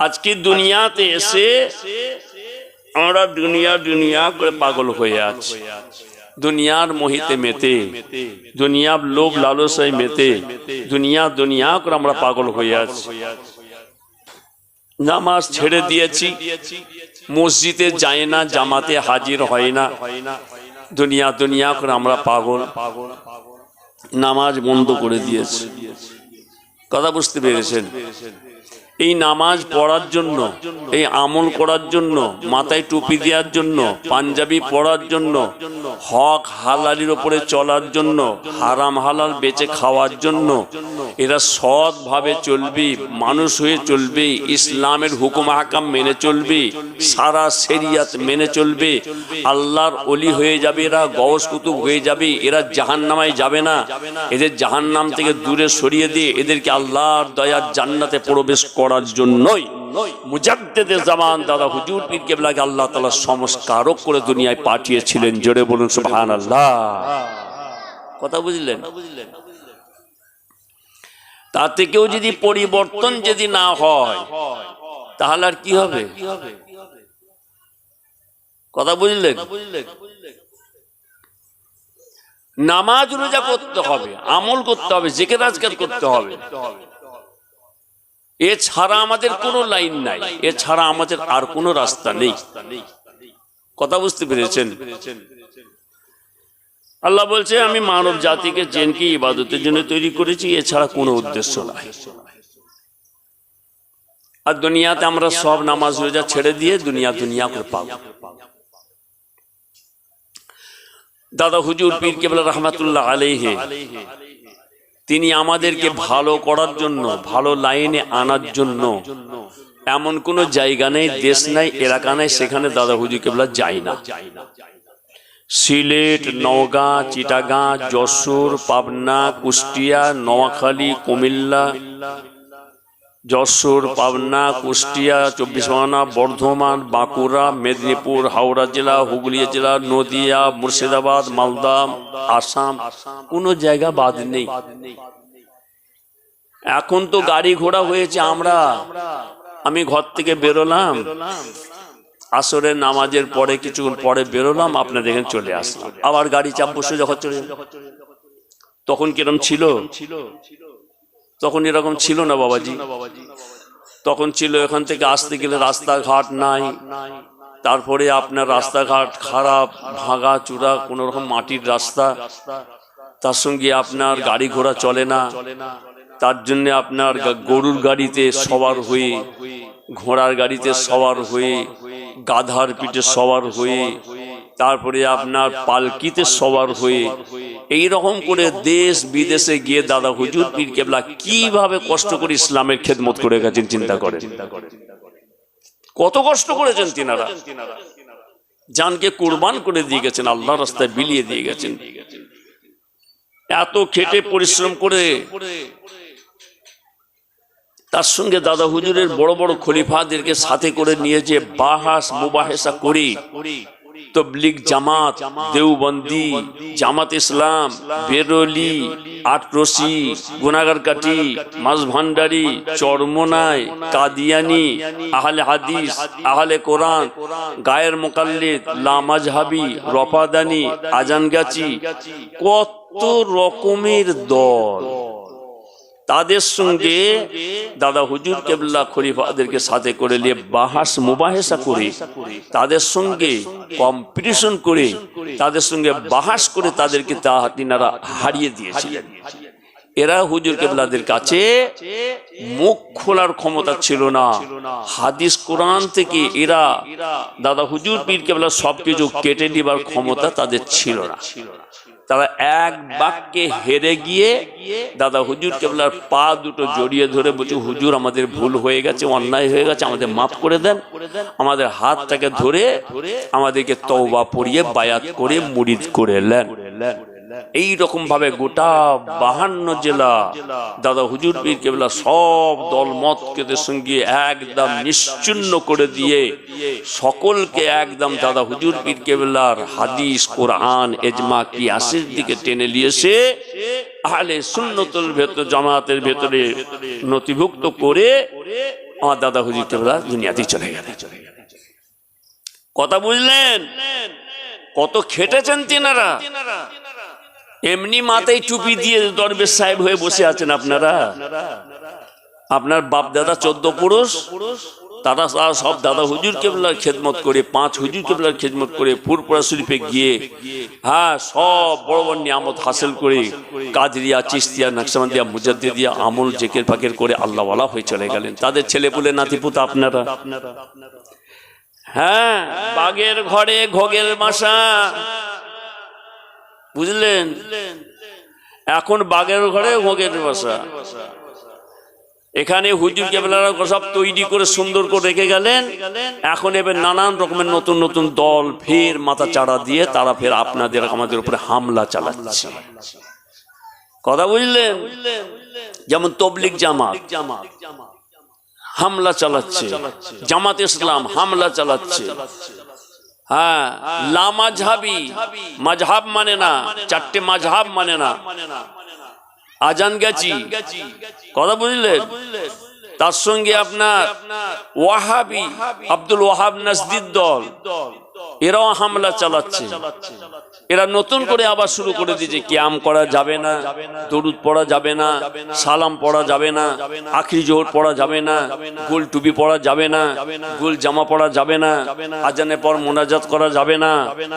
আজকে দুনিয়াতে এসে আমরা দুনিয়া দুনিয়া করে পাগল হয়ে আছি। দুনিয়ার মোহিতে মেতে, দুনিয়ার লোভ লালসায় মেতে, দুনিয়া দুনিয়া করে আমরা পাগল হয়ে আছি। নামাজ ছেড়ে দিয়েছি, মসজিদে যায় না, জামাতে হাজির হয় না। দুনিয়া দুনিয়া করে আমরা পাগল। নামাজ বন্ধ করে দিয়েছি। কথা বুঝতে পেরেছেন? এই নামাজ পড়ার জন্য, এই আমল করার জন্য, মাথায় টুপি দেওয়ার জন্য, পাঞ্জাবি পড়ার জন্য, হক হালালির ওপরে চলার জন্য, হারাম হালাল বেঁচে খাওয়ার জন্য, এরা সৎভাবে চলবি, মানুষ হয়ে চলবে, ইসলামের হুকুম হাকাম মেনে চলবে, সারা শরিয়াত মেনে চলবে, আল্লাহর অলি হয়ে যাবে, এরা গওস কুতুব হয়ে যাবে, এরা জাহান্নামায় যাবে না। এদের জাহান্নাম থেকে দূরে সরিয়ে দিয়ে এদেরকে আল্লাহর দয়ার জান্নাতে প্রবেশ করার জন্যই মুজাদ্দেদে জামান দাদা হুজুর পীর কেবলাকে আল্লাহ তাআলা সংস্কারক করে দুনিয়ায় পাঠিয়েছিলেন। জোরে বলুন সুবহানাল্লাহ। কথা বুঝলেন? তাতে কেউ যদি পরিবর্তন যদি না হয় তাহলে আর কি হবে? কথা বুঝলেন? নামাজ রোজা করতে হবে আমল করতে হবে জেকে রাজগার করতে হবে। এছাড়া আমাদের কোনো লাইন নাই। এছাড়া আমাদের আর কোনো রাস্তা নেই। কথা বুঝতে পেরেছেন? আল্লাহ বলছে আমি মানব জাতিকে জেনকে ইবাদতের জন্য তৈরি করেছি এছাড়া কোনো উদ্দেশ্য নাই। আর দুনিয়াতে আমরা সব নামাজ রোজা ছেড়ে দিয়ে দুনিয়া দুনিয়া করে পাবো। দাদা হুজুর পীর কেবল রহমাতুল্লাহ আলাইহে। তিনি আমাদেরকে ভালো করার জন্য ভালো লাইনে আনার জন্য। এমন কোনো জায়গা নেই দেশ নাই এলাকা নেই সেখানে দাদা হুজুর কেবলা যায় না। সিলেট নওগাঁ চিটাগাঁ যশোর পাবনা কুষ্টিয়া নোয়াখালী কুমিল্লা। যশোর পাবনা কুষ্টিয়া চব্বিশ পরগনা বর্ধমান বাঁকুড়া মেদিনীপুর হাওড়া জেলা হুগলি জেলা নদিয়া মুর্শিদাবাদ মালদা আসাম কোনো জায়গা বাদ নেই। এখন তো গাড়ি ঘোড়া হয়েছে আমরা। আমি ঘর থেকে বেরোলাম। আসরের নামাজের পরে কিছুক্ষণ পরে বেরোলাম আপনাদের এখানে চলে আসলাম। আবার গাড়ি চাপ বসে যখন চলে তখন কিরম ছিল? ছিল? তখন এরকম ছিল না বাবাজি। তখন ছিল এখান থেকে আসতে গেলে রাস্তাঘাট নাই। তারপরে আপনার রাস্তাঘাট খারাপ ভাঙা চূড়া কোন রকম মাটির রাস্তা। তার সঙ্গে আপনার গাড়ি ঘোড়া চলে না। তার জন্য আপনার গরুর গাড়িতে সবার হয়ে ঘোড়ার গাড়িতে সবার হয়ে গাধার পিঠে সবার হয়ে তারপরে আপনার পালকিতে সবার হয়ে এই রকম করে দেশ বিদেশে গিয়ে দাদা হুজুর পীর কেবলা কীভাবে কষ্ট করে ইসলামের খেদমত করে গেছেন চিন্তা করেন? কত কষ্ট করেছেন তিনারা? জানকে কোরবান করে দিয়ে গেছেন আল্লাহ রাস্তায় বিলিয়ে দিয়ে গেছেন। এত খেটে পরিশ্রম করে তার সঙ্গে দাদা হুজুরের বড় বড় খলিফাদেরকে সাথে করে নিয়ে যে বাহাস মুবাহেসা করি। তবলিগ জামাত, দেওবন্দি, জামাত ইসলাম, বেরলি, আটরসি, গুনাগার কাটি মাছ ভান্ডারি চরমনাই, কাদিয়ানি, আহলে হাদিস, আহলে কোরআন, গায়ের মোকাল্লিদ লামাজহাবি রফাদানি, আজানগাছি, কত রকমের দল। তাদের সঙ্গে দাদা হুজুর কেবলা খলিফাদেরকে সাথে করে নিয়ে বাহাস মুবাহেসা করে তাদের সঙ্গে কম্পিটিশন করে তাদের সঙ্গে বাহাস করে তাদেরকে তা তিনারা হারিয়ে দিয়েছিলেন এরা হুজুর কেবলাদের কাছে মুখ খোলার ক্ষমতা ছিল না। হাদিস কোরআন থেকে এরা দাদা হুজুর পীর কেবলা সবকিছু কেটে নেবার ক্ষমতা তাদের ছিল না। তারা এক বাক্যে হেরে গিয়ে দাদা হুজুর কেবলার পা দুটো জড়িয়ে ধরে বলছে, হুজুর, আমাদের ভুল হয়ে গেছে, অন্যায় হয়ে গেছে, আমাদের মাফ করে দেন। আমাদের হাতটাকে ধরে আমাদেরকে তওবা পড়িয়ে বায়াত করে মুড়িদ করে নেন। এই রকম ভাবে গোটা বাহান্ন জেলা, দাদা হুজুর পীর কেবলা সব দল মত কেদের সঙ্গে একদম নিশ্চিন্ন করে দিয়ে সকলকে একদম দাদা হুজুর পীর কেবলার হাদিস, কোরআন, এজমা কি আসির দিকে টেনে নিয়েছে। আহলে সুন্নতুল ভেতর জামাতের ভেতরে নথিভুক্ত করে আমার দাদা হুজুর কেবলা দুনিয়াতে চলে গেলেন। কথা বুঝলেন? কত খেটেছেন তিনারা? এমনি মাথায় টুপি দিয়ে দরবেশ সাহেব হয়ে বসে আছেন আপনারা? আপনার? বাপ দাদা চোদ্দ পুরুষ তারা সব দাদা হুজুর কেবলার খেদমত করে পাঁচ হুজুর কেবলার খেদমত করে শরীফে গিয়ে হ্যাঁ সব বড় বড় নিয়ামত হাসিল করে কাজরিয়া চিস্তিয়া নকশাবন্দিয়া মুজাদ্দিদিয়া আমল জেকের ফাকের করে আল্লাহওয়ালা হয়ে চলে গেলেন। তাদের ছেলে পুলে নাতিপুতা আপনারা? হ্যাঁ বাগের ঘরে ঘোগের বাসা বুঝলেন? এখন বাগের ঘরে ঘোগের বাসা এখানে হুজুর কেবলারা সব তৈরি করে সুন্দর করে রেখে গেলেন। এখন এবার নানান রকমের নতুন নতুন দল ফের মাথা চাড়া দিয়ে তারা ফের আপনাদের, আমাদের উপরে হামলা চালাচ্ছে। কথা বুঝলেন? যেমন তবলিক জামাত হামলা চালাচ্ছে। জামাত ইসলাম হামলা চালাচ্ছে। হ্যাঁ লামাঝাবি মাঝহাব। মানে না চারটে মাঝহাব মানে না। আজান গেছি। কথা বুঝলেন তার সঙ্গে আপনার ওয়াহাবি আব্দুল ওয়াহাব নাসদির দল। এরাও হামলা চালাচ্ছে এরা নতুন করে আবার শুরু করে দিয়েছে ক্যাম করা যাবে না দরুদ পড়া যাবে না সালাম পড়া যাবে না আখরি জোহর পড়া যাবে না গোল টুপি পড়া যাবে না গোল জামা পড়া যাবে না আজানের পর মোনাজাত করা যাবে না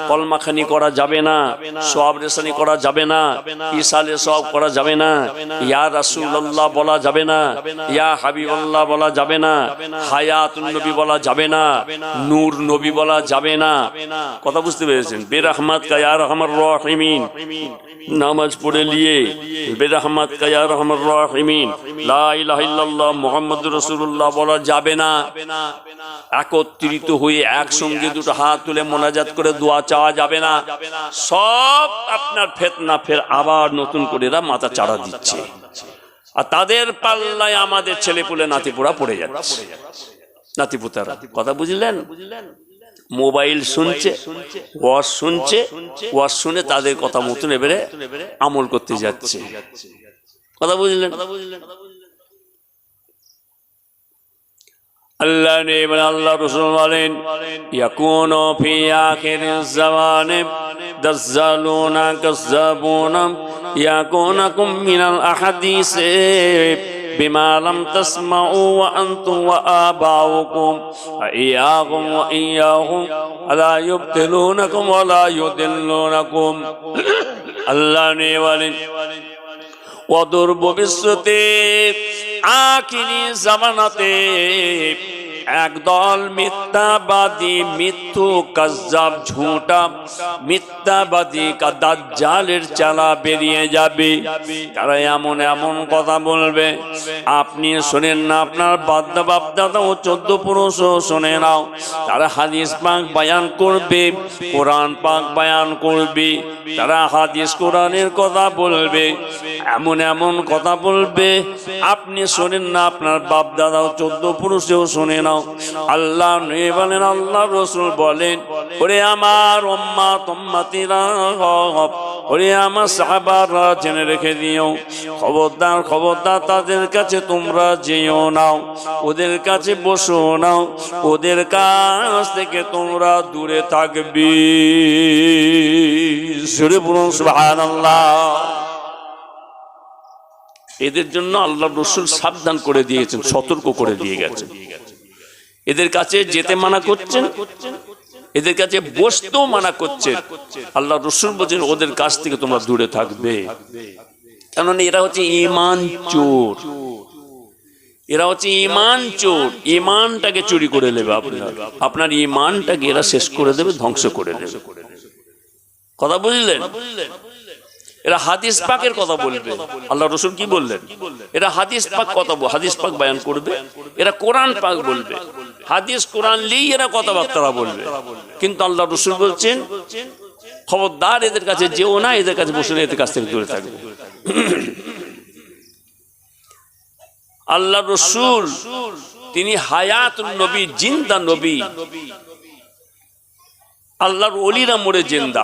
কলমাখানি করা যাবে না সব রেশানি করা যাবে না ইসালে সব করা যাবে না ইয়া রাসূলুল্লাহ বলা যাবে না ইয়া হাবিবাল্লাহ বলা যাবে না হায়াতুন নবী বলা যাবে না নূর নবী বলা যাবে না কথা বুঝতে পেরেছেন। ইয়া রহমার রহিমিন। নামাজ পড়ে নিয়ে রহমার রহিমিন। মুহাম্মাদুর রাসূলুল্লাহ বলা যাবে না। একত্রিত হয়ে একসঙ্গে দুটো হাত তুলে মোনাজাত করে দোয়া চাওয়া যাবে না। সব আপনার ফেতনা ফের আবার নতুন করে এরা মাথা চাড়া দিচ্ছে। আর তাদের পাল্লায় আমাদের ছেলেপুলে নাতিপুরা পড়ে যাচ্ছে। নাতিপুতারা কথা বুঝলেন বুঝলেন? মোবাইল শুনছে ওয়াজ শুনছে ওয়াজ শুনে তাদের কথা মতন এবারে আমল করতে যাচ্ছে। কথা বুঝলেন? আল্লাহ নেই বলে আল্লাহ রসুল বলেন ইয়াকুন ফি আখির জামানে দাজ্জালুনা কাজ্জাবুনা ইয়াকুনাকুম মিনাল আহাদিসে। بما لم تسمعوا وأنتم وآباؤكم وإياكم وإياهم لا يبتلونكم ولا يدلونكم الله نيوالي وضرب بالسطيب آكني زمنتي একদল মিথ্যাবাদী মিথ্যু কাজ্জাব ঝুঁটা, মিথ্যাবাদী দাজ্জালের চালা বেরিয়ে যাবে। তারা এমন এমন কথা বলবে। আপনি শোনেন না, আপনার বাদ্দা বাপদাদা ও চোদ্দ পুরুষও শোনে নাও তারা হাদিস পাক বায়ান করবে, কোরআন পাক বায়ান করবে, তারা হাদিস কোরআনের কথা বলবে, এমন এমন কথা বলবে। আপনি শোনেন না, আপনার বাপ দাদাও চোদ্দ পুরুষেও শোনে নাও আল্লাহ বলেন আল্লাহ রসুল বলেন, ওরে আমার ওরে আমার সাহাবাররা জেনে রেখে দিও। খবরদার খবরদার, তাদের কাছে তোমরা যেও নাও, ওদের কাছে বসো নাও, ওদের কাছ থেকে তোমরা দূরে থাকবি। এদের জন্য আল্লাহ রসুল সাবধান করে দিয়েছেন, সতর্ক করে দিয়ে গেছেন। এদের কাছে যেতে মানা করছেন, এদের কাছে বসতেও মানা করছেন। আল্লাহ রসুল বলছেন, ওদের কাছ থেকে তোমরা দূরে থাকবে। কেননা এরা হচ্ছে ইমান চোর। এরা হচ্ছে ইমান চোর। ইমানটাকে চুরি করে নেবে আপনার। আপনার ইমানটাকে এরা শেষ করে দেবে, ধ্বংস করে দেবে। কথা বুঝলেন? এরা হাদিস পাকের কথা বলবে। আল্লাহ রসুল কি বললেন? এরা হাদিস পাক কথা হাদিস পাক বয়ান করবে। এরা কোরআন পাক বলবে। হাদিস কোরআন লিই এরা কথাবার্তা বলবে। কিন্তু আল্লাহ রসুল বলছেন খবরদার এদের কাছে যেও না এদের কাছে বসে না এদের কাছ থেকে দূরে থাকবে। আল্লাহ রসুল তিনি হায়াত নবী জিন্দা নবী। আল্লাহর অলিরা মোড়ে জিন্দা।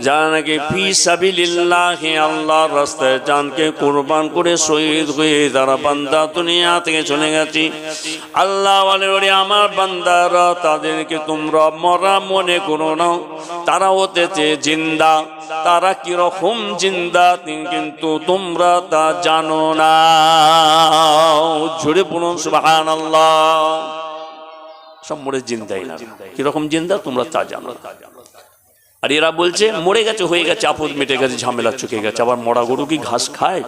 যারা নাকি ফি সাবিলিল্লাহি আল্লাহর রাস্তায় জানকে কুরবান করে শহীদ হয়ে তারা বান্দা দুনিয়া থেকে চলে গেছে, আল্লাহ বলে আমার বান্দারা, তাদেরকে তোমরা মরা মনে করো না। তারা হতেছে জিন্দা। তারা কীরকম জিন্দা কিন্তু তোমরা তা জানো না। ঝুড়ে পড়ুন সুবাহান আল্লাহ সব মরে জিন্দাই না। কীরকম জিন্দা তোমরা তা জানো না। আর এরা বলছে, মরে গেছে, হয়ে গেছে, আপদ মেটে গেছে, ঝামেলা চুকে গেছে। আবার মরা গরু কি ঘাস খায়?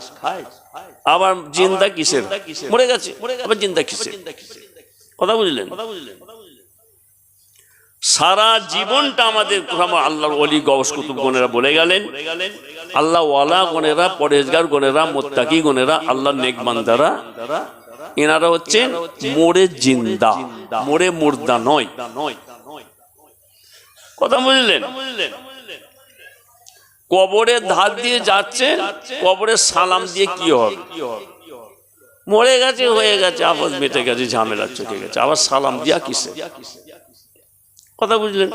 আবার জিন্দা কিসের? মরে গেছে, আবার জিন্দা কিসের? কথা বুঝলেন? সারা জীবনটা আমাদের আল্লাহর অলি গবস কুতুব গনেরা বলে গেলেন। আল্লাহ ওয়ালা গনেরা, পরেজগার গনেরা, মোত্তাকি গনেরা আল্লাহ নেকবান্দারা এনারা হচ্ছেন মোরে জিন্দা, মোরে মুর্দা নয়। কথা বুঝলেন? কবরের ধার দিয়ে যাচ্ছে কবরের সালাম দিয়ে কি হবে? মরে গেছে, হয়ে গেছে আবার মেটে গেছে, ঝামেলা চুকে গেছে, আবার সালাম দিয়া কিসে? কথা বুঝলেন?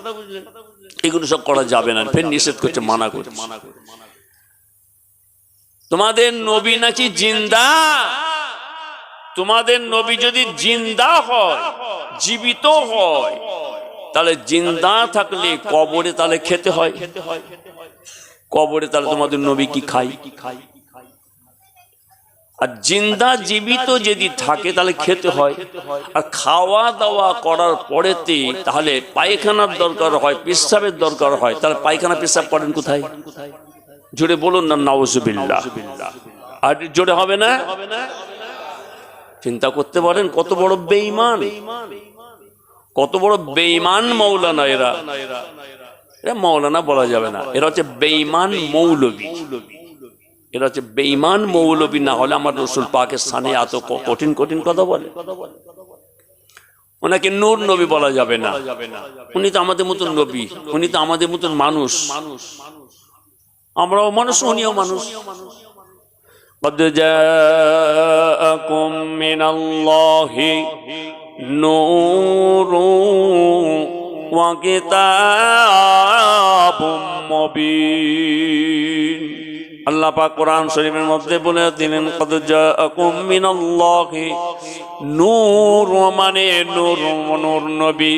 এগুলো সব করা যাবে না, ফের নিষেধ করছে, মানা করছে। তোমাদের নবী নাকি জিন্দা? তোমাদের নবী যদি জিন্দা হয়, জীবিত হয় তাহলে জিন্দা থাকলে কবরে তাহলে খেতে হয়। কবরে তাহলে তোমাদের নবী কি খাই আর জিন্দা জীবিত যদি থাকে তাহলে খেতে হয়। আর খাওয়া দাওয়া করার পরেতে তাহলে পায়খানার দরকার হয়, পেশাবের দরকার হয়। তাহলে পায়খানা, পেশাব করেন কোথায়? জোরে বলুন না নওয়াজবিল্লাহ আর জোরে হবে না? চিন্তা করতে পারেন কত বড় বেঈমান। কত বড় বেঈমান মৌলানা এরা এরা মৌলানা বলা যাবে না এরা হচ্ছে বেঈমান মৌলবী এরা হচ্ছে বেঈমান মৌলবী না হলে আমার রসুল পাকের স্থানে এত কঠিন কঠিন কথা বলে ওনাকে নূর নবী বলা যাবে না উনি তো আমাদের মতন নবী উনি তো আমাদের মতন মানুষ আমরাও মানুষ উনিও মানুষ قد جاءكم من الله نور وكتاب مبين আল্লাহ পাক কোরআন শরীফের মধ্যে বলে দিলেন কদ জাআকুম মিনাল্লাহি নূর মানে নূর নূর নবী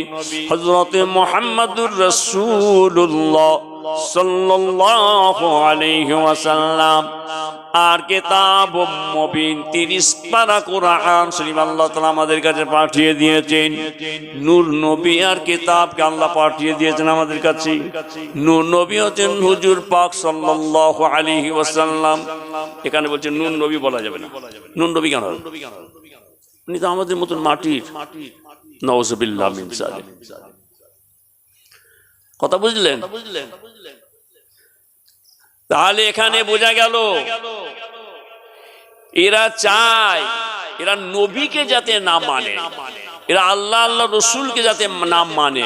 হযরত মুহাম্মদুর রাসূলুল্লাহ সাল্লাল্লাহু আলাইহি ওয়াসাল্লাম। আর কিতাব মুবিন 30 পারা কোরআন শরীফ আল্লাহ আমাদের কাছে পাঠিয়ে দিয়েছেন। নূর নবী আর কিতাবকে আল্লাহ পাঠিয়ে দিয়েছেন আমাদের কাছে। নূর নবী হচ্ছেন হুজুর পাক সাল্লাল্লাহু আলাইহি ওয়াসাল্লাম। এখানে বলছে নূর নবী বলা যাবে না। নূর নবী কেন উনি তো আমাদের মতন মাটির। নওয়াজবিল্লাহ জালিম কথা বুঝলেন? তাহলে এখানে বোঝা গেল এরা চায় এরা নবীকে যাতে না মানে। এরা আল্লাহ আল্লাহ রসুলকে যাতে না মানে।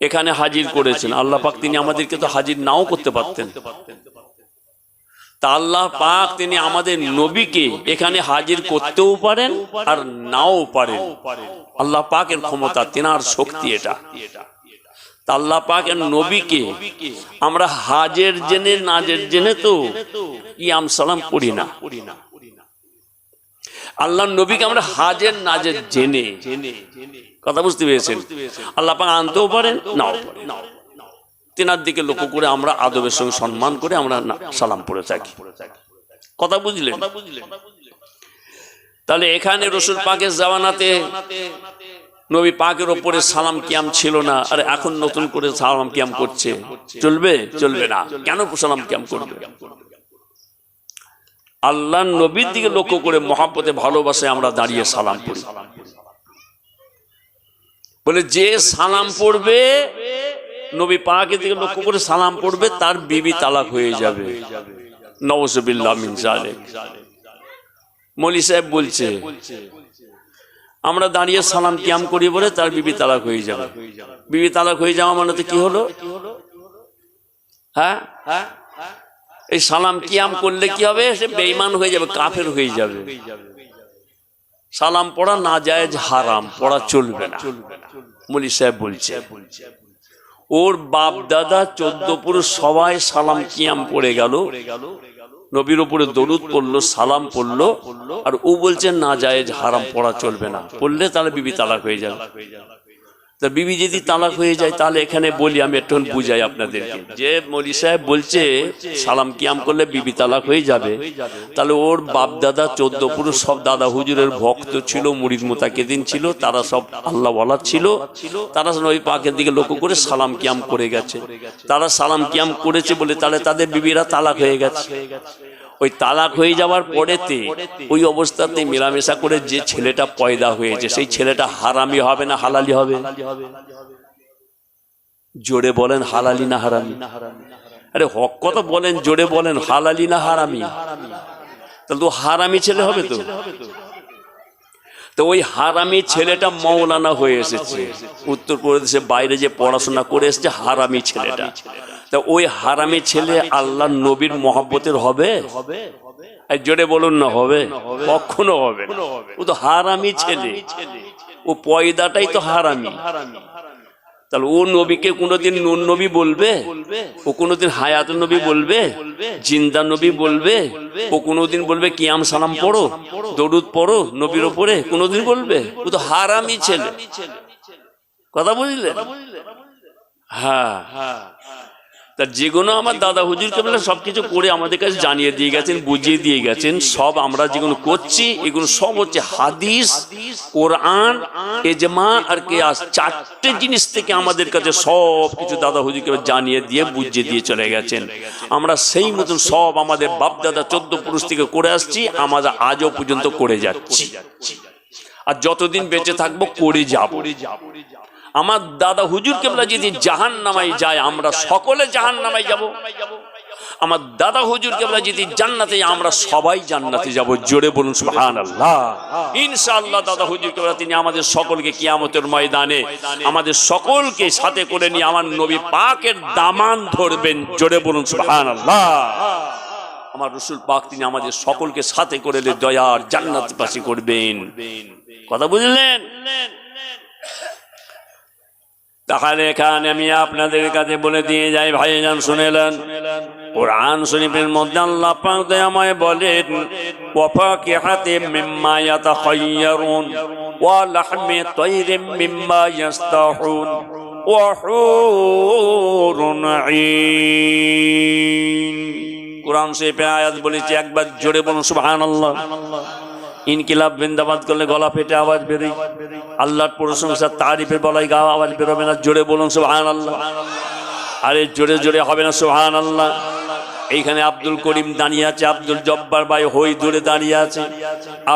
এখানে হাজির করেছেন। আল্লাহ পাক তিনি আমাদেরকে তো হাজির নাও করতে পারতেন। তা আল্লাহ পাক তিনি আমাদের নবীকে এখানে হাজির করতেও পারেন আর নাও পারেন। আল্লাহ পাকের ক্ষমতা তেনার শক্তি এটা। আল্লাহ পাকের নবীকে আমরা হাজের জেনে নাজের জেনে তো ইয়াম সালাম করি না। আল্লাহ নবীকে আমরা হাজের নাজের জেনে জেনে। কথা বুঝতে পেরেছেন? আল্লাহ পাক আনতেও পারেন নাও পারেন। তেনার দিকে লক্ষ্য করে আমরা আদবের সঙ্গে সম্মান করে আমরা সালাম পড়ে থাকি। কথা বুঝলেন? তাহলে এখানে রসুল পাকের জামানাতে নবী পাকের ওপরে সালাম কিয়াম ছিল না আর এখন নতুন করে সালাম কিয়াম করছে। চলবে? চলবে না। কেন সালাম কিয়াম করবে? আল্লাহ নবীর দিকে লক্ষ্য করে মহাব্বতে ভালোবাসে আমরা দাঁড়িয়ে সালাম পড়ি। বলে, যে সালাম পড়বে, নবী পাকের দিকে লক্ষ্য করে সালাম পড়বে, তার বিবি তালাক হয়ে যাবে। জালেক। মলি সাহেব বলছে, আমরা দাঁড়িয়ে সালাম কিয়াম করি বলে তার বিবি তালাক হয়ে যাবে। বিবি তালাক হয়ে যাওয়া মানে তো কি হলো? হ্যাঁ হ্যাঁ? এই সালাম কিয়াম করলে কি হবে? সে বেঈমান হয়ে যাবে, কাফের হয়ে যাবে। সালাম পড়া না যায় হারাম, পড়া চলবে না। মলি সাহেব বলছে, ওর বাপ দাদা চোদ্দ পুরুষ সবাই সালাম কিয়াম পড়ে গেল। নবীর উপরে দরুদ পড়ল, সালাম পড়ল, আর ও বলছে না যায় হারাম, পড়া চলবে না। পড়লে তাহলে বিবি তালাক হয়ে যাবে। তা বিবি যদি তালাক হয়ে যায়, তাহলে এখানে বলি আমি একটু বুঝাই আপনাদেরকে। যে মলি সাহেব বলছে, সালাম কিয়াম করলে বিবি তালাক হয়ে যাবে। তাহলে ওর বাপ দাদা, চোদ্দ পুরুষ সব দাদা হুজুরের ভক্ত ছিল, মুরিদ মোতাকেদিন ছিল, তারা সব আল্লাহ বলার ছিল। তারা ওই পাকের দিকে লক্ষ্য করে সালাম কিয়াম করে গেছে। তারা সালাম কিয়াম করেছে বলে তাহলে তাদের বিবিরা তালাক হয়ে গেছে। ওই তালাক হয়ে যাওয়ার পরেতে ওই অবস্থাতে মেলামেশা করে যে ছেলেটা পয়দা হয়েছে সেই ছেলেটা হারামি হবে না হালালি হবে? জোরে বলেন হালালি না হারামি। আরে হক কথা বলেন জোরে বলেন হালালি না হারামি। তাহলে তো হারামি ছেলে হবে তো? তো ওই হারামি ছেলেটা মৌলানা হয়ে এসেছে। উত্তরপ্রদেশে বাইরে যে পড়াশোনা করে এসেছে হারামি ছেলেটা। তা ওই হারামি ছেলে আল্লাহ নবীর মহাব্বতের হবে? জোরে বলুন না, হবে? কখনো হবে ও তো হারামি ছেলে। ও পয়দাটাই তো হারামি। তাহলে ও নবীকে কোনোদিন নুন নবী বলবে? ও কোনোদিন হায়াত নবী বলবে? জিন্দা নবী বলবে? ও কোনোদিন বলবে, কিয়াম সালাম পড়ো, দরুদ পড়ো নবীর ওপরে? কোনোদিন বলবে? ও তো হারামি ছেলে। কথা বুঝলে হ্যাঁ। তা যেগুলো আমার দাদা হুজুর কেবল সবকিছু করে আমাদের কাছে জানিয়ে দিয়ে গেছেন, বুঝিয়ে দিয়ে গেছেন। সব আমরা যেগুলো করছি, এগুলো সব হচ্ছে হাদিস, কোরআন, এজমা, আর কেয়াস চারটে জিনিস থেকে আমাদের কাছে সব কিছু দাদা হুজুর কেবল জানিয়ে দিয়ে, বুঝিয়ে দিয়ে চলে গেছেন। আমরা সেই মতন সব আমাদের বাপ দাদা চোদ্দ পুরুষ থেকে করে আসছি, আমরা আজও পর্যন্ত করে যাচ্ছি। আর যতদিন বেঁচে থাকব, করে যাব। আমার দাদা হুজুর কেবলা যদি জাহান নামাই যায় আমরা সকলে জাহান নামাই যাব। আমার দাদা হুজুর কেবলা যদি জান্নাতে আমরা সবাই জান্নাতে যাব। জোরে বলুন সুবহান আল্লাহ ইনশাআল্লাহ দাদা হুজুর কেবলা তিনি আমাদের সকলকে কিয়ামতের ময়দানে আমাদের সকলকে সাথে করে নিয়ে আমার নবী পাকের দামান ধরবেন। জোরে বলুন সুবহান আল্লাহ আমার রসুল পাক তিনি আমাদের সকলকে সাথে করে দয়ার জান্নাত পাশে করবেন। কথা বুঝলেন? তাহলে এখানে আমি আপনাদের কাছে বলে দিয়ে যাই, ভাইজান শুনেলেন। কোরআন শরীফের মধ্যে আল্লাহ পাক দয়াময় বলেন, ওয়াফাকিহাতি মিম্মা ইয়াতাখায়্যারুন ওয়া লাহমি তায়রিম মিম্মা ইয়াস্তাহুন ওয়া হুরুন আইন। কোরআন শরীফে আয়াত বলেছে একবার জোরে বলুন, সুবহানাল্লাহ। ইনকিলাব বৃন্দাবাদ করলে গলা ফেটে আওয়াজ বেরোয়। আল্লাহর প্রশংসা, তারিফের বলাই গা আওয়াজ বেরোবে না। জোরে বলুন সুবহান আল্লাহ আরে জোরে জোরে হবে না সুবহান আল্লাহ এইখানে আব্দুল করিম দাঁড়িয়ে আছে। আব্দুল জব্বার ভাই হই দূরে দাঁড়িয়ে আছে।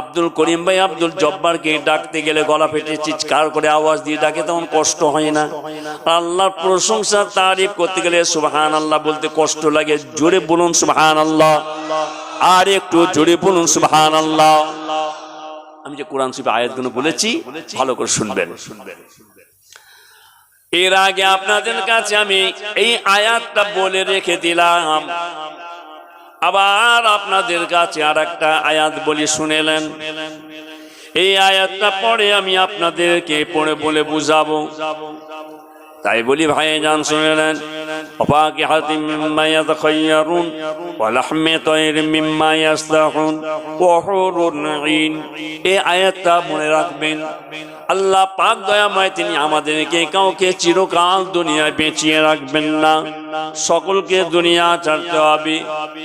আব্দুল করিম ভাই আব্দুল জব্বারকে ডাকতে গেলে গলা ফেটে চিৎকার করে আওয়াজ দিয়ে ডাকে, তখন কষ্ট হয় না। আল্লাহর প্রশংসা, তারিফ করতে গেলে সুবহান আল্লাহ বলতে কষ্ট লাগে। জোরে বলুন সুবহান আল্লাহ আর একটু জোরে বলুন সুবহান আল্লাহ আমি যে কোরআন শরীফে আয়াতগুলো বলেছি, ভালো করে শুনবেন। শুনবেন এর আগে আপনাদের কাছে আমি এই আয়াতটা বলে রেখে দিলাম। আবার আপনাদের কাছে আর একটা আয়াত বলি শুনেলেন। এই আয়াতটা পরে আমি আপনাদেরকে পড়ে বলে বুঝাবো। তাই বলি ভাই জান শুনেলেন وفاكهة مما يتخيرون ولحم طير مما يستحون وحور عين এই আয়াতটা মনে রাখবেন আল্লাহ পাক দয়াময় তিনি আমাদেরকে কাউকে চিরকাল দুনিয়ায় বেঁচিয়ে রাখবেন না সকলকে দুনিয়া ছাড়তে হবে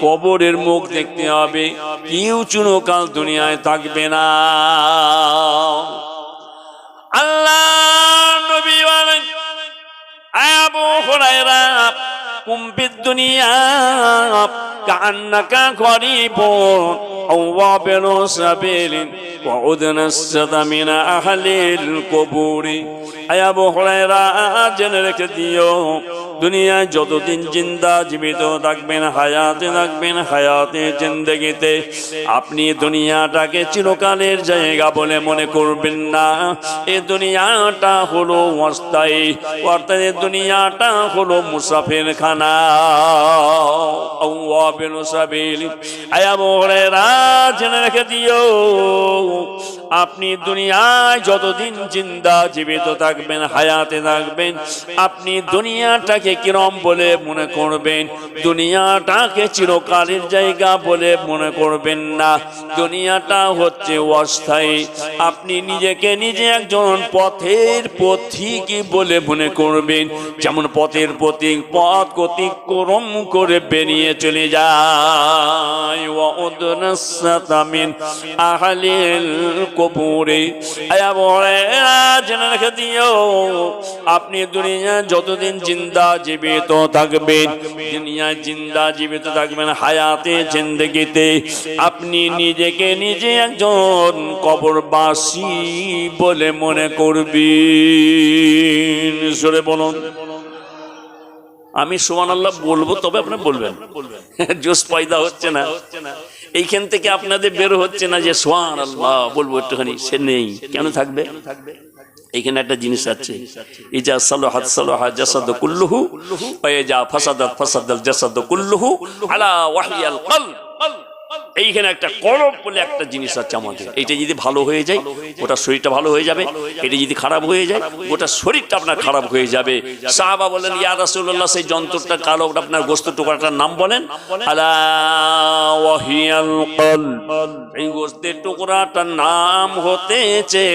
কবরের মুখ দেখতে হবে কেউ চিরকাল দুনিয়ায় থাকবে না কুম বিদ দুনিয়া কান্নাকা গরিব أو وابن سبيل وأذن السد من أهل القبور أي أبو هريرة জেনে রেখে দিও দুনিয়ায় যতদিন জিন্দা জীবিত থাকবেন, হায়াতে থাকবেন, হায়াতে জিন্দগিতে, আপনি দুনিয়াটাকে চিরকালের জায়গা বলে মনে করবেন না। এ দুনিয়াটা হলো অস্থায়ী, অর্থাৎ এ দুনিয়াটা হলো মুসাফির খানা দিও, আপনি দুনিয়ায় যতদিন জিন্দা জীবিত থাকবেন, হায়াতে থাকবেন, আপনি দুনিয়াটাকে কিরম বলে মনে করবেন? দুনিয়াটাকে চিরকালের জায়গা বলে মনে করবেন না। দুনিয়াটা হচ্ছে অস্থায়ী। আপনি নিজেকে নিজে একজন পথের পথিক বলে মনে করবেন। যেমন পথের পথিক পথ অতিক্রম করে বেরিয়ে চলে যায়। আহলিল আয়া বলে জেনে রেখে দিও, আপনি দুনিয়া যতদিন জিন্দা জীবিত থাকবেন দুনিয়ায় জিন্দা জীবিত থাকবেন, হায়াতে জিন্দগিতে। আপনি নিজেকে নিজে একজন কবরবাসী বলে মনে করবেন। সরে বলুন। আমি সোমান আল্লাহ বলব, তবে আপনি বলবেন। জোস পয়দা হচ্ছে না। এইখান থেকে আপনাদের বের হচ্ছে না যে সোয়ান আল্লাহ বলব একটুখানি, সে নেই। কেন থাকবে থাকবে? এইখানে একটা জিনিস আছে। ইজা সালাহাত সালাহা জাসাদ কুল্লুহু ওয়াইজা ফাসাদাত ফাসাদাল জাসাদ কুল্লুহু আলা ওয়াহিয়াল কলব এইখানে একটা কলব বলে একটা জিনিস আছে আমাদের। এইটা যদি ভালো হয়ে যায় ওটা শরীরটা ভালো হয়ে যাবে। এটা যদি খারাপ হয়ে যায় ওটা শরীরটা আপনার খারাপ হয়ে যাবে। সাহাবা বলেন ইয়া রাসূলুল্লাহ, সেই যন্ত্রটা কালো আপনার গোস্ত টুকরাটার নাম বলেন? এই গোস্তের টুকরাটার নাম হতেছে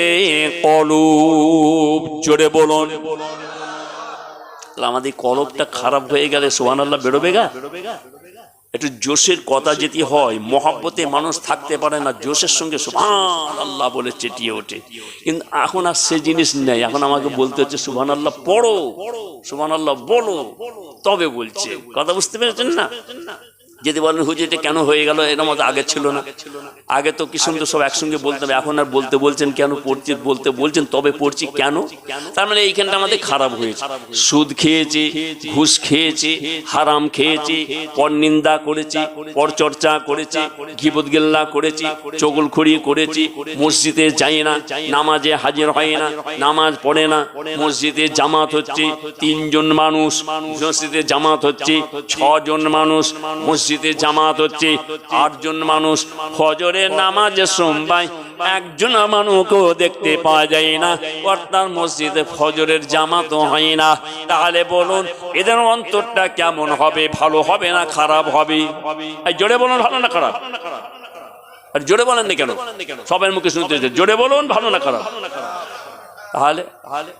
কলব। জোরে বলুন। আমাদের কলবটা খারাপ হয়ে গেলে সুবহানাল্লাহ বেরোবে গা? একটু জোশের কথা যেটি হয়, মহাব্বতে মানুষ থাকতে পারে না, জোশের সঙ্গে সুভান আল্লাহ বলে চেটিয়ে ওঠে। কিন্তু এখন আর সে জিনিস নেই, এখন আমাকে বলতে হচ্ছে সুভান আল্লাহ পড়ো সুভান আল্লাহ বলো, তবে বলছে। কথা বুঝতে পেরেছেন না? যদি বলেন, হুজুর, এটা কেন হয়ে গেল? এর মতো আগে ছিল না। আগে তো কি সুন্দর সব একসঙ্গে বলতে হবে। এখন আর বলতে বলছেন কেন? পড়ছি, বলতে বলছেন, তবে পড়ছি কেন? তার মানে এইখানটা আমাদের খারাপ হয়েছে। সুদ খেয়েছে, ঘুষ খেয়েছে, হারাম খেয়েছে, পরনিন্দা করেছি, পরচর্চা করেছি গিবত গেল্লা করেছি, চগলখড়ি করেছি, মসজিদে যাই না, নামাজে হাজির হয় না, নামাজ পড়ে না, মসজিদে জামাত হচ্ছে, তিনজন মানুষ, মসজিদে জামাত হচ্ছে, ছজন মানুষ, মসজিদে জামাত হচ্ছে। আটজন মানুষ ফজরের নামাজে সোমবাই, একজন মানুষকেও দেখতে পাওয়া যায় না। অর্থাৎ মসজিদে ফজরের জামাত হয় না। তাহলে বলুন, এদের অন্তরটা কেমন হবে? ভালো হবে না খারাপ হবে? জোরে বলুন, ভালো না খারাপ? আর জোরে বলেন না কেন? সবার মুখে শুনতে জোরে বলুন, ভালো না খারাপ? তাহলে তাহলে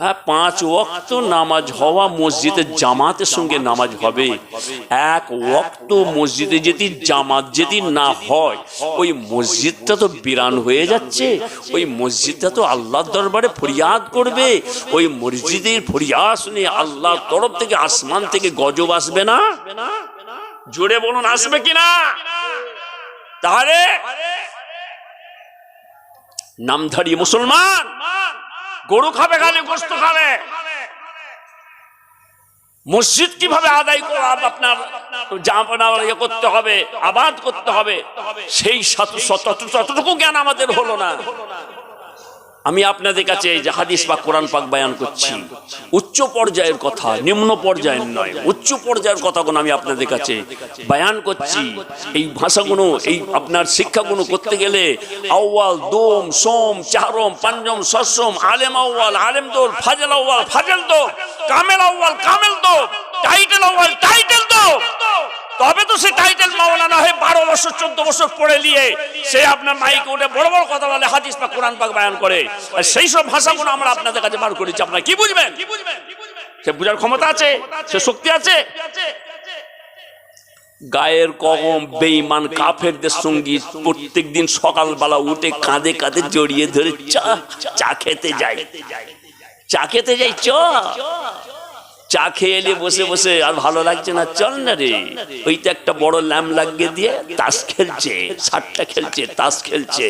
হ্যাঁ পাঁচ ওয়াক্ত নামাজ হওয়া মসজিদে জামাতের সঙ্গে নামাজ হবে। এক ওয়াক্ত মসজিদে যদি জামাত যদি না হয়, ওই মসজিদটা তো বিরান হয়ে যাচ্ছে। ওই মসজিদটা তো আল্লাহর দরবারে ফরিয়াদ করবে। ওই মসজিদের ফরিয়াদ শুনে আল্লাহর তরফ থেকে আসমান থেকে গজব আসবে না? জোরে বলুন, আসবে কিনা তাহলে নামধারী মুসলমান গরু খাবে খালি গোস্ত খাবে। মসজিদ কীভাবে আদায় করা আপনার? ইয়ে করতে হবে, আবাদ করতে হবে। সেই ততটুকু জ্ঞান আমাদের হলো না। আমি আপনাদের কাছে এই যে হাদিস বা কোরআন পাক বায়ান করছি। উচ্চ পর্যায়ের কথা, নিম্ন পর্যায়ের নয়। উচ্চ পর্যায়ের কথাগুলো আমি আপনাদের কাছে বায়ান করছি। এই ভাষাগুলো, এই আপনার শিক্ষাগুলো করতে গেলে আউয়াল, দোম, সোম চারম পাঞ্জম সসম আলেম আউয়াল, আলেম দোল, ফাজল আউয়াল, ফাজল দো কামেল আউয়াল, কামেল দো টাইটেল আউয়াল, টাইটেল দো তবে তো সে টাইটেল মাওলানা হয়ে বারো বছর, চোদ্দ বছর পড়ে নিয়ে সে আপনার মাইকে উঠে বড় বড় কথা বলে, হাদিস বা কোরআন পাক বয়ান করে। আর সেই সব ভাষাগুলো আমরা আপনাদের কাছে বার করেছি। আপনারা কি বুঝবেন? সে বুঝার ক্ষমতা আছে? সে শক্তি আছে? গায়ের কম বেঈমান, কাফেরদের সঙ্গী প্রত্যেক দিন সকালবেলা উঠে কাঁধে কাঁধে জড়িয়ে ধরে চা চা খেতে যায়। চা খেতে যাই চ। চা খেয়ে এলে বসে বসে আর ভালো লাগছে না? চল না রে। ওইটা একটা বড় ল্যাম্প লাগিয়ে দিয়ে তাস খেলছে সাতটা খেলছে তাস খেলছে।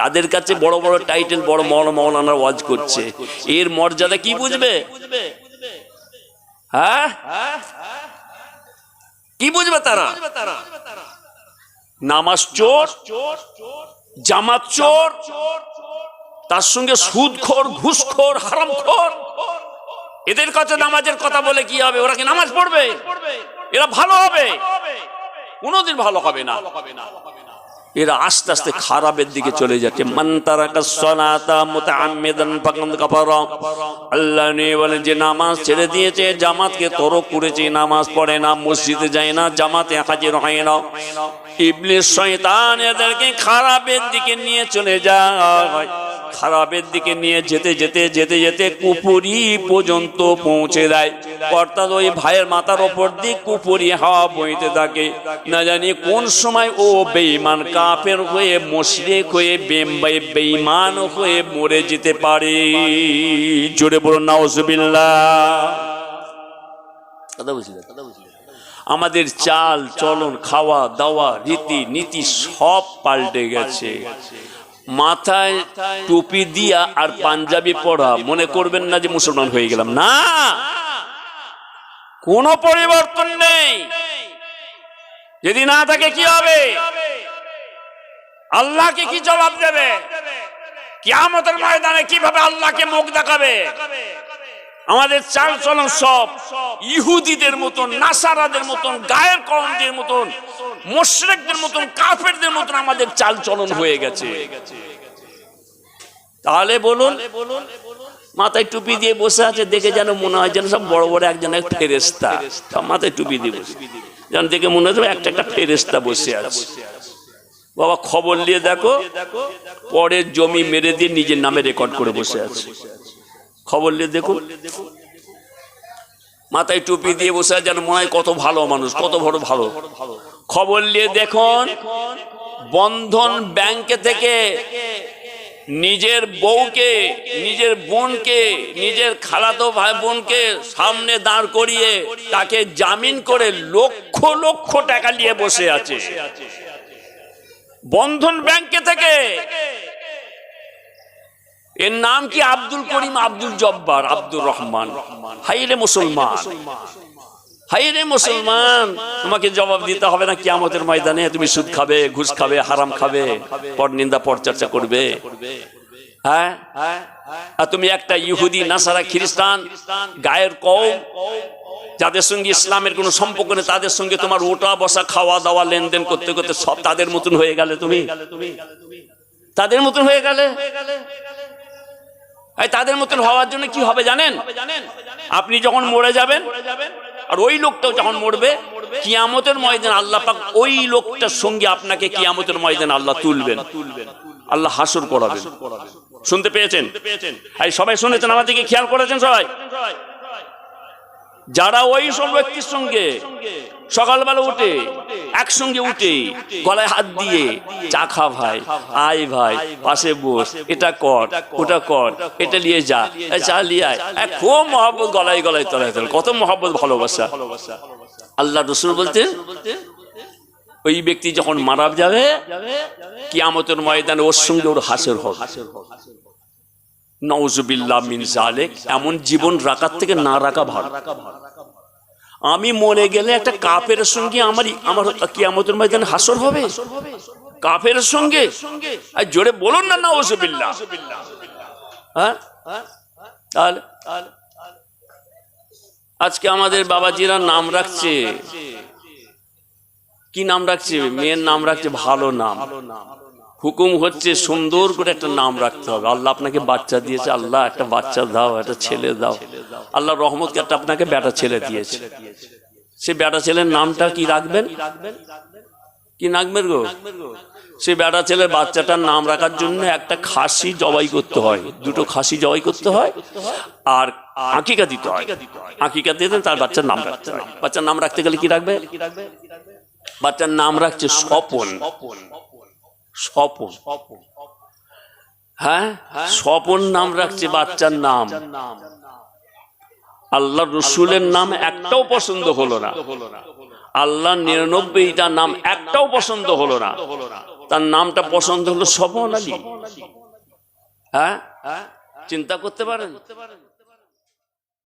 তাদের কাছে বড় বড় টাইটেল বড় মৌল মৌলানার ওয়াজ করছে। এর মর্যাদা কি বুঝবে? হ্যাঁ? কি বুঝবে তারা? নামাজ চোর চোর জামাত চোর তার সঙ্গে সুদখোর ঘুষখোর হারামখোর। এদের কাছে নামাজের কথা বলে কি হবে? ওরা কি নামাজ পড়বে? এরা ভালো হবে। কোনোদিন ভালো হবে না। এরা আস্তে আস্তে খারাপের দিকে চলে যাচ্ছে। আল্লাহ বলেন যে করেছে, নামাজ পড়ে না, মসজিদে যায় না, জামাতে হাজির হয় না। ইবলিস শয়তান এদেরকে খারাপের দিকে নিয়ে চলে যায়। খারাপের দিকে নিয়ে যেতে যেতে যেতে যেতে কুপুরি পর্যন্ত পৌঁছে দেয়। অর্থাৎ ওই ভাইয়ের মাথার ওপর দিয়ে কুপুরি হাওয়া বইতে থাকে। না জানি কোন সময় ও বেঈমান কাফের হয়ে, মুশরিক হয়ে, বেম্বাই বেঈমান হয়ে মরে যেতে পারে। জোরে বলুন, নাউজুবিল্লাহ। কথা বুঝলে কথা বুঝলে আমাদের চাল, চলন, খাওয়া, দাওয়া, রীতি, নীতি সব পাল্টে গেছে। মাথায় টুপি দিয়া আর পাঞ্জাবি পড়া মনে করবেন না যে মুসলমান হয়ে গেলাম। না! কোনো পরিবর্তন নেই। যদি না থাকে কি হবে? আল্লাহকে কি জবাব দেবে? কিয়ামতের ময়দানে কীভাবে আল্লাহকে মুখ দেখাবে? আমাদের চাল চলন সব ইহুদিদের মতন নাসারাদের মতন গায়ের কমদের মতন মোশরেকদের মতন কাফেরদের মতন আমাদের চাল চলন হয়ে গেছে। তাহলে বলুন মাথায় টুপি দিয়ে বসে আছে দেখে যেন মনে হয় যেন সব বড় বড় একজন এক ফেরেস্তা সব মাথায় টুপি দিয়ে বসে। যেন দেখে মনে হয় একটা একটা ফেরেস্তা বসে আছে। বাবা খবর নিয়ে দেখো পরের জমি মেরে দিয়ে নিজের নামে রেকর্ড করে বসে আছে। খবর নিয়ে দেখুন। মাথায় টুপি দিয়ে বসে যেন মনে হয় কত ভালো মানুষ, কত বড় ভালো। খবর নিয়ে দেখুন, বন্ধন ব্যাংকে থেকে নিজের বউকে, নিজের বোনকে, নিজের খালাতো ভাই বোনকে সামনে দাঁড় করিয়ে তাকে জামিন করে লক্ষ লক্ষ টাকা নিয়ে বসে আছে। বন্ধন ব্যাংকে থেকে এর নাম কি আব্দুল করিম আব্দুল জব্বার, আব্দুর রহমান? হাইরে মুসলমান। হাইরে মুসলমান। তোমাকে জবাব দিতে হবে না কিয়ামতের ময়দানে। তুমি সুদ খাবে, ঘুষ খাবে, হারাম খাবে, পর নিন্দা, পর চর্চা করবে। হ্যাঁ? আর তুমি একটা ইহুদি, নাসারা, খ্রিস্টান, গায়ের কও যাদের সঙ্গে ইসলামের কোনো সম্পর্ক নেই, তাদের সঙ্গে তোমার ওটা, বসা, খাওয়া, দাওয়া, লেনদেন করতে করতে সব তাদের মতন হয়ে গেলে তুমি? তাদের মতন হয়ে গেলে? তাদের মতন হওয়ার জন্য কি হবে জানেন? আপনি যখন মরে যাবেন, আর ওই লোকটাও যখন মরবে, কিয়ামতের ময়দান আল্লাহ পাক ওই লোকটার সঙ্গে আপনাকে কিয়ামতের ময়দান আল্লাহ তুলবেন। আল্লাহ হাসর করাবেন। শুনতে পেয়েছেন? এই সবাই শুনেছেন? আমার দিকে খেয়াল করেছেন সবাই? যারা ওই সব ব্যক্তির সঙ্গে সকালবেলা উঠে একসঙ্গে উঠে গলায় হাত দিয়ে চা খা ভাই, আয় ভাই, পাশে বস, এটা কর, ওটা কর, এটা নিয়ে যা চা নিয়ে আয়। খুব মহব্বত গলায় গলায় তলায় তলায় কত মহব্বত, ভালোবাসা। আল্লাহ রসুল বলতে, ওই ব্যক্তি যখন মারা যাবে কি কিয়ামতের ময়দানে ওর সঙ্গে ওর হাসের হবে। নওজুবিল্লাহ মিন জালেক, এমন জীবন রাখার থেকে না রাখা ভালো। আমি মরে গেলে একটা কাপের সঙ্গে আমার আমার কিয়ামতের ময়দানে হাসর হবে? কাফের সঙ্গে? আর জোরে বলুন না না নওজুবিল্লাহ হ্যাঁ? তাহলে? আজকে আমাদের বাবাজিরা নাম রাখছে। কি নাম রাখছে? মেয়ের নাম রাখছে ভালো নাম। হুকুম হচ্ছে সুন্দর করে একটা নাম রাখতে হবে। আল্লাহ আপনাকে বাচ্চা দিয়েছে। আল্লাহ একটা বাচ্চা দাও, একটা ছেলে দাও। আল্লাহ রহমত একটা আপনাকে বেটা ছেলে দিয়েছে। সে বেটা ছেলের নামটা কি রাখবেন? কি রাখবেন গো? সে বেটা ছেলের বাচ্চাটার নাম রাখার জন্য একটা খাসি জবাই করতে হয়। দুটো খাসি জবাই করতে হয় আর আঁকিকা দিতে হয়। আঁকিকা দিতে তার বাচ্চার নাম রাখতে হয়। বাচ্চার নাম রাখতে গেলে কি রাখবে? বাচ্চার নাম রাখছে স্বপন। স্বপন। হ্যাঁ? স্বপন নাম রাখছে বাচ্চার নাম। আল্লাহ রসুলের নাম একটাও পছন্দ হলো না। আল্লাহ নিরানব্বইটা নাম একটাও পছন্দ হলো না। তার নামটা পছন্দ হলো সবন আলী। হ্যাঁ? চিন্তা করতে পারেন?